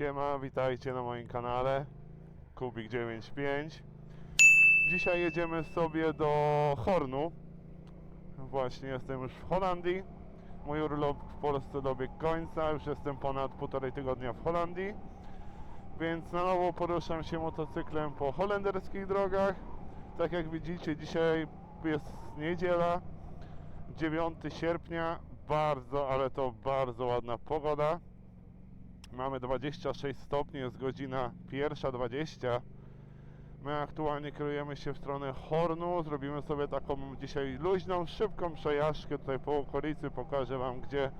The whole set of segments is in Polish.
Siema, witajcie na moim kanale Kubik95 Dzisiaj jedziemy sobie do Hornu. Właśnie jestem już w Holandii. Mój urlop w Polsce dobiegł końca Już jestem ponad półtorej tygodnia w Holandii. Więc na nowo poruszam się motocyklem po holenderskich drogach. Tak jak widzicie dzisiaj jest niedziela 9 sierpnia. Bardzo, ale to bardzo ładna pogoda Mamy 26 stopni, jest godzina pierwsza 20. My aktualnie kierujemy się w stronę Hornu. Zrobimy sobie taką dzisiaj luźną, szybką przejażdżkę tutaj po okolicy. Pokażę Wam, gdzie,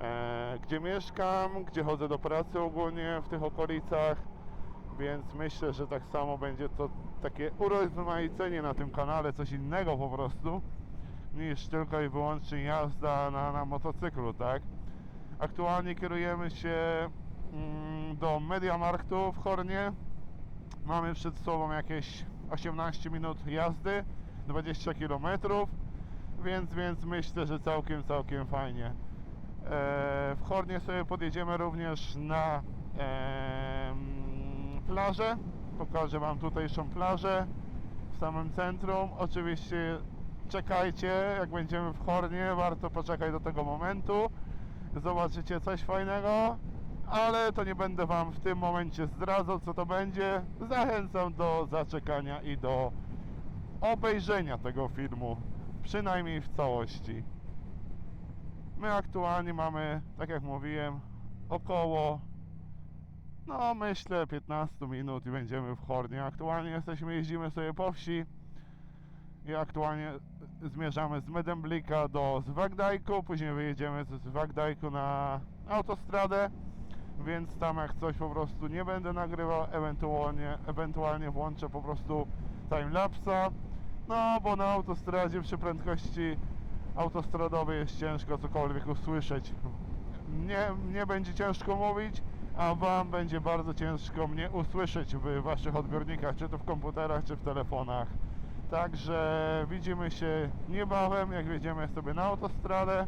e, gdzie mieszkam, gdzie chodzę do pracy ogólnie w tych okolicach. Więc myślę, że tak samo będzie to takie urozmaicenie na tym kanale, coś innego po prostu, niż tylko i wyłącznie jazda na, na motocyklu, tak? Aktualnie kierujemy się mm, do Mediamarktu w Hornie. Mamy przed sobą jakieś 18 minut jazdy, 20 km, więc, więc myślę, że całkiem, całkiem fajnie. E, w Hornie sobie podjedziemy również na plażę. Pokażę Wam tutejszą plażę w samym centrum. Oczywiście czekajcie, jak będziemy w Hornie, warto poczekać do tego momentu zobaczycie coś fajnego, ale to nie będę Wam w tym momencie zdradzał, co to będzie. Zachęcam do zaczekania i do obejrzenia tego filmu, przynajmniej w całości. My aktualnie mamy, tak jak mówiłem, około, no myślę 15 minut i będziemy w Hornie. Aktualnie jesteśmy, jeździmy sobie po wsi i aktualnie zmierzamy z Medemblika do Zwagdajku, później wyjedziemy z Zwagdajku na autostradę, więc tam jak coś po prostu nie będę nagrywał, ewentualnie, ewentualnie włączę po prostu timelapsa, no bo na autostradzie przy prędkości autostradowej jest ciężko cokolwiek usłyszeć. Nie, nie będzie ciężko mówić, a Wam będzie bardzo ciężko mnie usłyszeć w Waszych odbiornikach, czy to w komputerach, czy w telefonach. Także widzimy się niebawem, jak wjedziemy sobie na autostradę.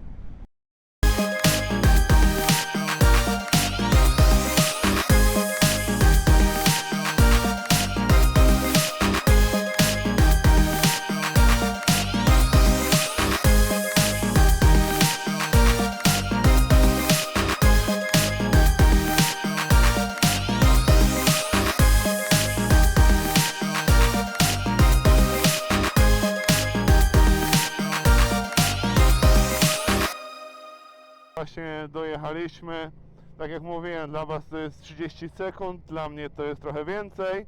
Właśnie dojechaliśmy. Tak jak mówiłem, dla Was to jest 30 sekund, dla mnie to jest trochę więcej.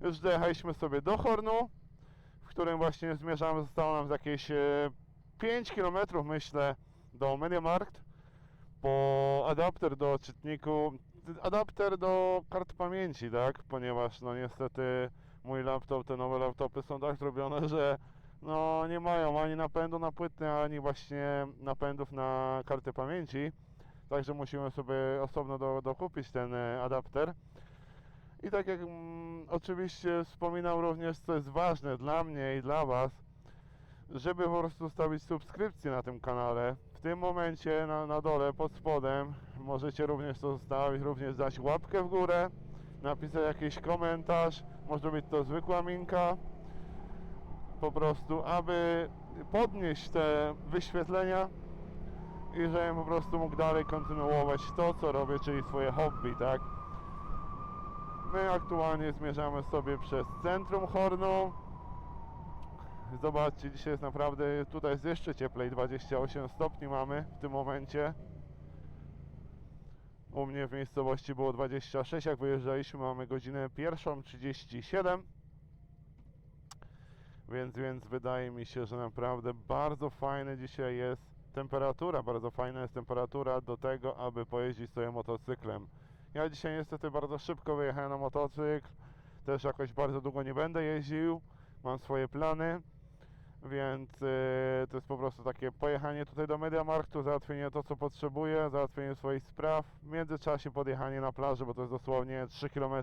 Już dojechaliśmy sobie do Hornu, w którym właśnie zmierzamy. Zostało nam jakieś e, 5 km myślę do Mediamarkt po adapter do czytniku, adapter do kart pamięci, tak? Ponieważ no niestety mój laptop, te nowe laptopy są tak zrobione, że no nie mają ani napędu na płyty, ani właśnie napędów na karty pamięci. Także musimy sobie osobno do, dokupić ten e, adapter. I tak jak mm, oczywiście wspominał również, co jest ważne dla mnie i dla Was, żeby po prostu zostawić subskrypcję na tym kanale. W tym momencie na, na dole, pod spodem, możecie również to zostawić, również dać łapkę w górę, napisać jakiś komentarz, może być to zwykła minka, po prostu, aby podnieść te wyświetlenia i żebym po prostu mógł dalej kontynuować to, co robię, czyli swoje hobby, tak? My aktualnie zmierzamy sobie przez centrum Hornu. Zobaczcie, dzisiaj jest naprawdę, tutaj jest jeszcze cieplej, 28 stopni mamy w tym momencie. U mnie w miejscowości było 26, jak wyjeżdżaliśmy mamy godzinę 1.37. Więc, więc wydaje mi się, że naprawdę bardzo fajne dzisiaj jest temperatura, bardzo fajna jest temperatura do tego, aby pojeździć sobie motocyklem. Ja dzisiaj niestety bardzo szybko wyjechałem na motocykl, też jakoś bardzo długo nie będę jeździł, mam swoje plany, więc yy, to jest po prostu takie pojechanie tutaj do Mediamarktu, załatwienie to co potrzebuję, załatwienie swoich spraw, w międzyczasie podjechanie na plażę, bo to jest dosłownie 3 km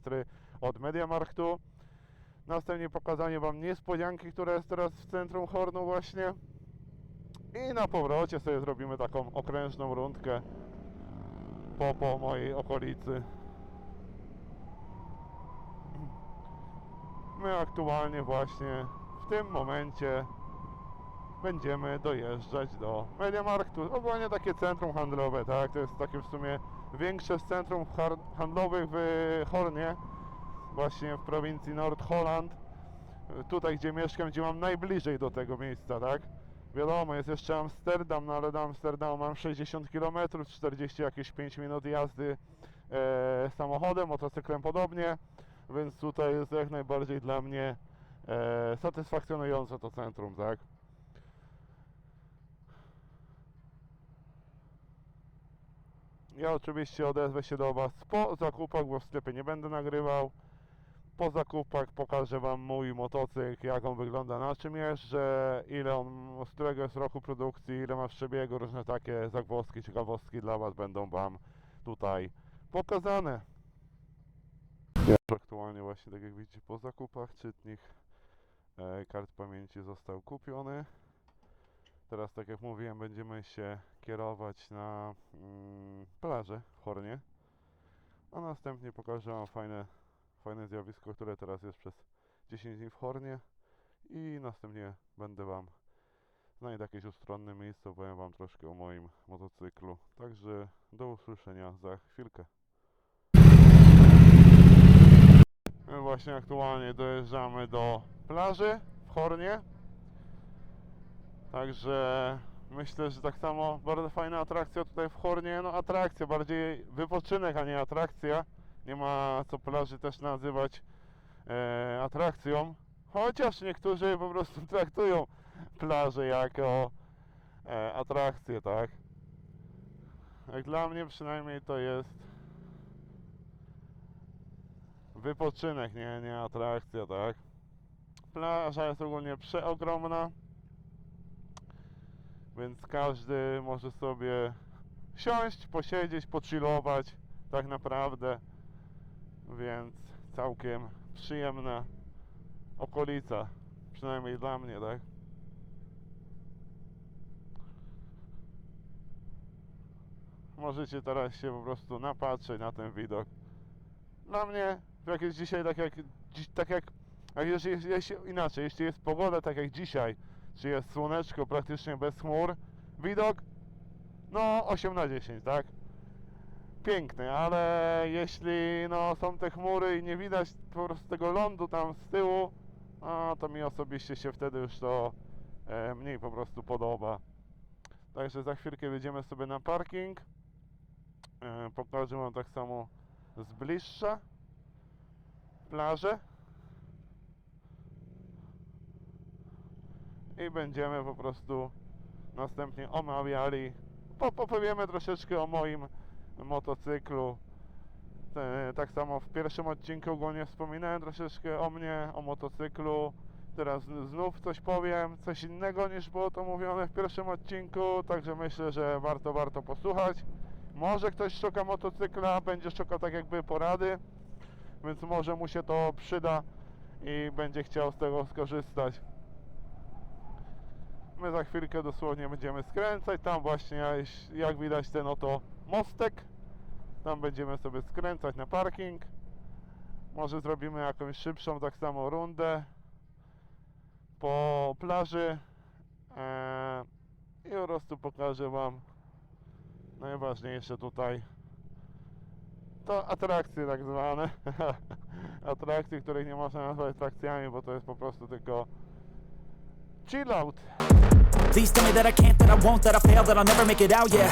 od Mediamarktu. Następnie pokazanie Wam niespodzianki, która jest teraz w centrum Hornu właśnie. I na powrocie sobie zrobimy taką okrężną rundkę po, po mojej okolicy. My aktualnie właśnie w tym momencie będziemy dojeżdżać do Mediamarktu. Ogólnie takie centrum handlowe, tak? To jest takie w sumie większe z centrum handlowych w Hornie właśnie w prowincji Nordholland. Tutaj, gdzie mieszkam, gdzie mam najbliżej do tego miejsca, tak? Wiadomo, jest jeszcze Amsterdam, no ale do Amsterdamu mam 60 km, 40 jakieś 5 minut jazdy e, samochodem, motocyklem podobnie, więc tutaj jest jak najbardziej dla mnie e, satysfakcjonujące to centrum, tak? Ja oczywiście odezwę się do Was po zakupach, bo w sklepie nie będę nagrywał. Po zakupach pokażę Wam mój motocykl, jak on wygląda, na czym jeżdżę, ile on, z którego jest roku produkcji, ile ma w przebiegu, różne takie zagwozdki, ciekawostki dla Was będą Wam tutaj pokazane. Aktualnie właśnie, tak jak widzicie, po zakupach czytnik e, kart pamięci został kupiony. Teraz, tak jak mówiłem, będziemy się kierować na mm, plażę w Hornie, a następnie pokażę Wam fajne, fajne zjawisko, które teraz jest przez 10 dni w Hornie i następnie będę Wam znajdę jakieś ustronne miejsce, opowiem Wam troszkę o moim motocyklu. Także do usłyszenia za chwilkę. My właśnie aktualnie dojeżdżamy do plaży w Hornie. Także myślę, że tak samo bardzo fajna atrakcja tutaj w Hornie. No atrakcja, bardziej wypoczynek, a nie atrakcja. Nie ma co plaży też nazywać e, atrakcją. Chociaż niektórzy po prostu traktują plażę jako e, atrakcję, tak? Jak dla mnie przynajmniej to jest wypoczynek, nie, nie atrakcja, tak? Plaża jest ogólnie przeogromna, więc każdy może sobie siąść, posiedzieć, pochillować, tak naprawdę, więc całkiem przyjemna okolica, przynajmniej dla mnie, tak? Możecie teraz się po prostu napatrzeć na ten widok. Dla mnie, jak jest dzisiaj, tak jak, tak jak, jak jeśli, jeśli, inaczej, jeśli jest pogoda tak jak dzisiaj, czy jest słoneczko praktycznie bez chmur, widok, no 8 na 10, tak? Piękny, ale jeśli no, są te chmury i nie widać po prostu tego lądu tam z tyłu, no, to mi osobiście się wtedy już to e, mniej po prostu podoba. Także za chwilkę wyjdziemy sobie na parking. E, pokażę Wam tak samo z bliższa plażę. I będziemy po prostu następnie omawiali, po, powiemy troszeczkę o moim motocyklu. Tak samo w pierwszym odcinku ogólnie wspominałem troszeczkę o mnie, o motocyklu. Teraz znów coś powiem, coś innego niż było to mówione w pierwszym odcinku, także myślę, że warto, warto posłuchać. Może ktoś szuka motocykla, będzie szukał tak jakby porady, więc może mu się to przyda i będzie chciał z tego skorzystać. My za chwilkę dosłownie będziemy skręcać, tam właśnie jak widać ten oto mostek, tam będziemy sobie skręcać na parking. Może zrobimy jakąś szybszą tak samo rundę po plaży eee, i po prostu pokażę Wam najważniejsze tutaj to atrakcje tak zwane atrakcje, których nie można nazwać atrakcjami, bo to jest po prostu tylko chill out Please tell me that I can't, that I won't, that I fail, that I'll never make it out, yeah.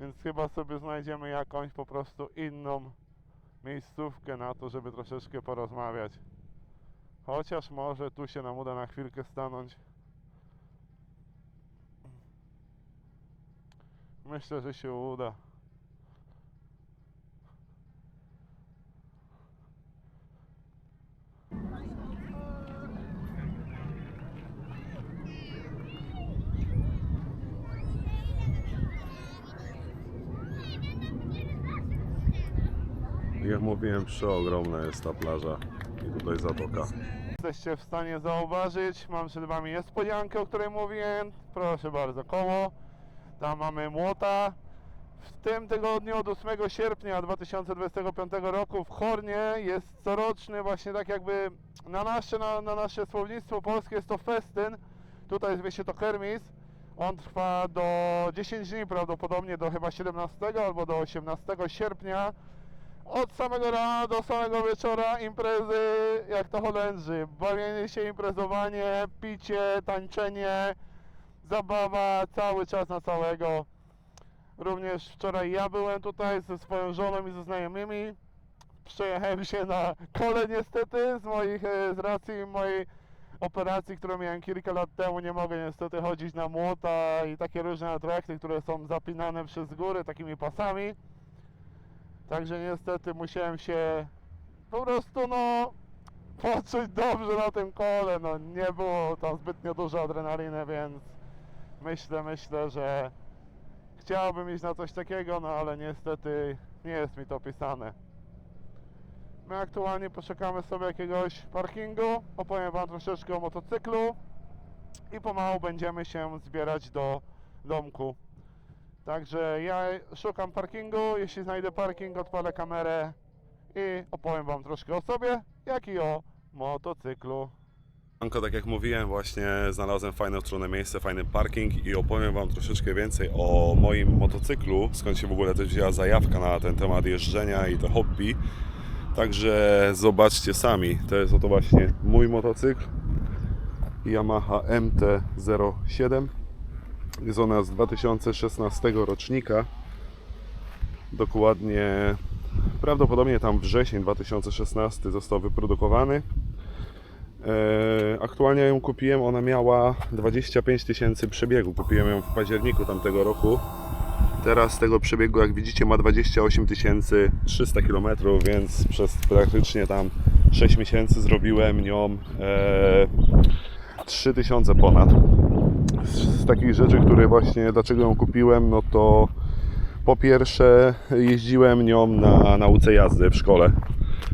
więc chyba sobie znajdziemy jakąś po prostu inną miejscówkę na to, żeby troszeczkę porozmawiać. Chociaż może tu się nam uda na chwilkę stanąć. Myślę, że się uda. Jak mówiłem, przeogromna jest ta plaża i tutaj zatoka. Jesteście w stanie zauważyć, mam przed Wami niespodziankę, o której mówiłem. Proszę bardzo, koło. Tam mamy młota. W tym tygodniu od 8 sierpnia 2025 roku w Hornie jest coroczny właśnie tak jakby na nasze, na, na nasze słownictwo polskie jest to festyn. Tutaj zwie się to kermis. On trwa do 10 dni prawdopodobnie do chyba 17 albo do 18 sierpnia. Od samego rana do samego wieczora imprezy jak to Holendrzy. Bawienie się, imprezowanie, picie, tańczenie, zabawa cały czas na całego. Również wczoraj ja byłem tutaj ze swoją żoną i ze znajomymi. Przejechałem się na kole niestety z moich, e, z racji mojej operacji, którą miałem kilka lat temu. Nie mogę niestety chodzić na młota i takie różne atrakcje, które są zapinane przez góry takimi pasami. Także niestety musiałem się po prostu no poczuć dobrze na tym kole. No nie było tam zbytnio dużo adrenaliny, więc myślę, myślę, że chciałbym iść na coś takiego, no ale niestety nie jest mi to pisane. My aktualnie poszukamy sobie jakiegoś parkingu, opowiem Wam troszeczkę o motocyklu i pomału będziemy się zbierać do domku. Także ja szukam parkingu, jeśli znajdę parking, odpalę kamerę i opowiem Wam troszkę o sobie, jak i o motocyklu. Anko, tak jak mówiłem, właśnie znalazłem fajne stronę miejsce, fajny parking i opowiem Wam troszeczkę więcej o moim motocyklu, skąd się w ogóle też wzięła zajawka na ten temat jeżdżenia i to hobby. Także zobaczcie sami, to jest oto właśnie mój motocykl Yamaha MT-07 jest ona z 2016 rocznika dokładnie prawdopodobnie tam wrzesień 2016 został wyprodukowany E, Aktualnie ją kupiłem, ona miała 25 tysięcy przebiegu. Kupiłem ją w październiku tamtego roku. Teraz tego przebiegu, jak widzicie, ma 28 300 km, więc przez praktycznie tam 6 miesięcy zrobiłem nią e, 3000 ponad. Z, z takich rzeczy, które właśnie, dlaczego ją kupiłem, no to po pierwsze jeździłem nią na nauce jazdy w szkole.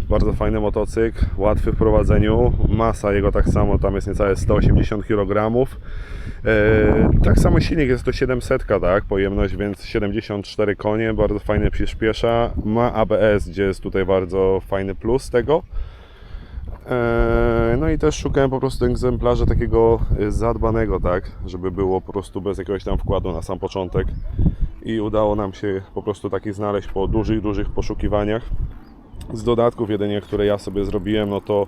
Bardzo fajny motocykl, łatwy w prowadzeniu. Masa jego tak samo, tam jest niecałe 180 kg. E, tak samo silnik jest to 700, tak, pojemność, więc 74 konie, bardzo fajnie przyspiesza. Ma ABS, gdzie jest tutaj bardzo fajny plus tego. E, No i też szukałem po prostu egzemplarza takiego e, zadbanego, tak, żeby było po prostu bez jakiegoś tam wkładu na sam początek. I udało nam się po prostu taki znaleźć po dużych, dużych poszukiwaniach. Z dodatków jedynie, które ja sobie zrobiłem, no to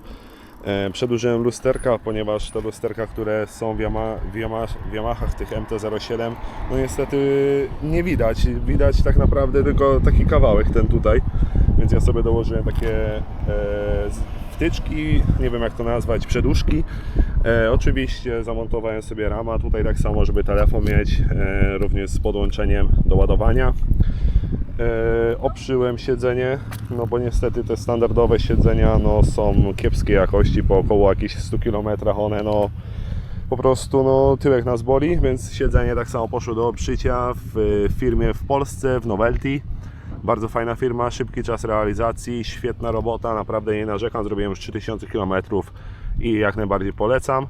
e, przedłużyłem lusterka, ponieważ te lusterka, które są w, Yama, w, Yama, w Yamahach, tych MT-07, no niestety nie widać. Widać tak naprawdę tylko taki kawałek, ten tutaj. Więc ja sobie dołożyłem takie e, wtyczki, nie wiem jak to nazwać, przeduszki. E, oczywiście zamontowałem sobie rama tutaj tak samo, żeby telefon mieć, e, również z podłączeniem do ładowania. E, obszyłem siedzenie, no bo niestety te standardowe siedzenia no, są kiepskiej jakości, po około jakichś 100 km one no po prostu no, tyłek nas boli, więc siedzenie tak samo poszło do obszycia w firmie w Polsce, w Novelty. Bardzo fajna firma, szybki czas realizacji, świetna robota, naprawdę nie narzekam, zrobiłem już 3000 km i jak najbardziej polecam.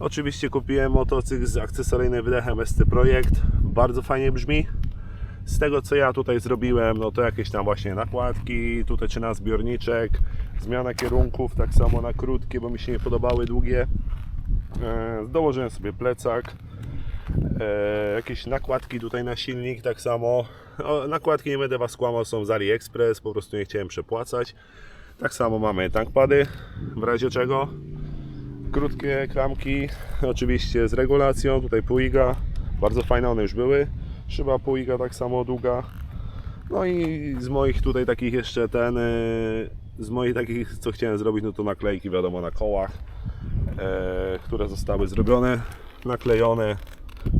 Oczywiście kupiłem motocykl z akcesoryjnym wydechem ST Projekt, bardzo fajnie brzmi. Z tego co ja tutaj zrobiłem, no to jakieś tam właśnie nakładki, tutaj czy na zbiorniczek, zmiana kierunków, tak samo na krótkie, bo mi się nie podobały długie. E, dołożyłem sobie plecak, jakieś nakładki tutaj na silnik, tak samo. O, nakładki nie będę Was kłamał, są z AliExpress, po prostu nie chciałem przepłacać. Tak samo mamy tankpady, w razie czego. Krótkie klamki, oczywiście z regulacją, tutaj Puiga, bardzo fajne one już były. Szyba Puiga tak samo długa. No i z moich tutaj takich jeszcze ten, y, z moich takich co chciałem zrobić, no to naklejki wiadomo na kołach, e, które zostały zrobione, naklejone.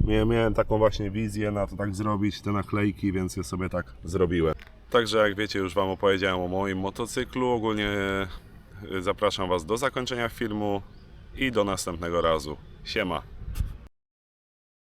Mia- Miałem taką właśnie wizję na to tak zrobić, te naklejki, więc je sobie tak zrobiłem. Także jak wiecie, już Wam opowiedziałem o moim motocyklu. Ogólnie y, zapraszam Was do zakończenia filmu i do następnego razu. Siema.